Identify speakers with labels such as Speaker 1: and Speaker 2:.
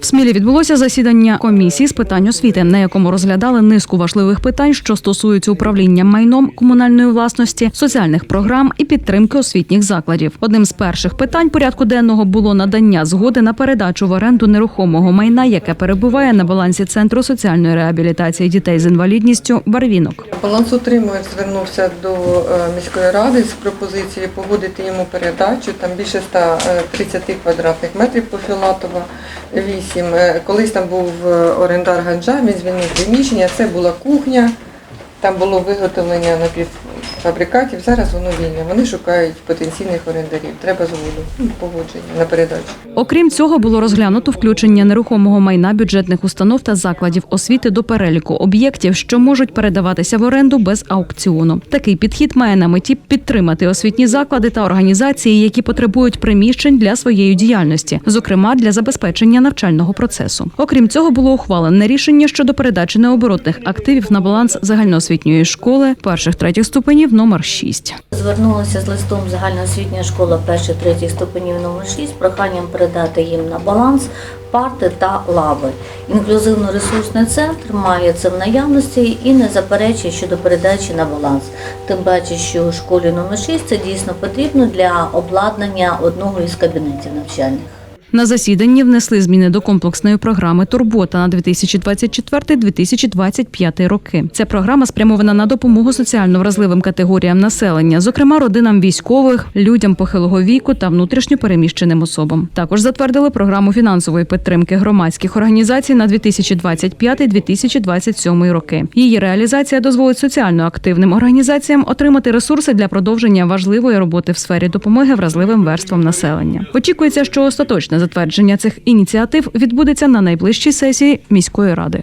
Speaker 1: В Смілі відбулося засідання комісії з питань освіти, на якому розглядали низку важливих питань, що стосуються управління майном комунальної власності, соціальних програм і підтримки освітніх закладів. Одним з перших питань порядку денного було надання згоди на передачу в оренду нерухомого майна, яке перебуває на балансі центру соціальної реабілітації дітей з інвалідністю Барвінок.
Speaker 2: Балансоутримувач звернувся до е, міської ради з пропозицією погодити йому передачу. Там більше 130 квадратних метрів по Філатова, 8. Е, Колись там був е, орендар Ганджа, він звільнив приміщення, це була кухня, там було виготовлення напівфабрикатів, зараз воно вільне. Вони шукають потенційних орендарів. Треба згоду, ну, погодження на передачу.
Speaker 1: Окрім цього, було розглянуто включення нерухомого майна бюджетних установ та закладів освіти до переліку об'єктів, що можуть передаватися в оренду без аукціону. Такий підхід має на меті підтримати освітні заклади та організації, які потребують приміщень для своєї діяльності, зокрема для забезпечення навчального процесу. Окрім цього, було ухвалене рішення щодо передачі необоротних активів на баланс загальноосвітньої школи перших третіх ступенів номер 6.
Speaker 3: Звернулася з листом загальноосвітня школа перших третіх ступенів номер 6 проханням передати їм на баланс парти та лави. Інклюзивно-ресурсний центр має це в наявності і не заперечує щодо передачі на баланс. Тим паче, що школі номер 6 це дійсно потрібно для обладнання одного із кабінетів навчальних.
Speaker 1: На засіданні внесли зміни до комплексної програми Турбота на 2024-2025 роки. Ця програма спрямована на допомогу соціально вразливим категоріям населення, зокрема родинам військових, людям похилого віку та внутрішньо переміщеним особам. Також затвердили програму фінансової підтримки громадських організацій на 2025-2027 роки. Її реалізація дозволить соціально активним організаціям отримати ресурси для продовження важливої роботи в сфері допомоги вразливим верствам населення. Очікується, що остаточне затвердження цих ініціатив відбудеться на найближчій сесії міської ради.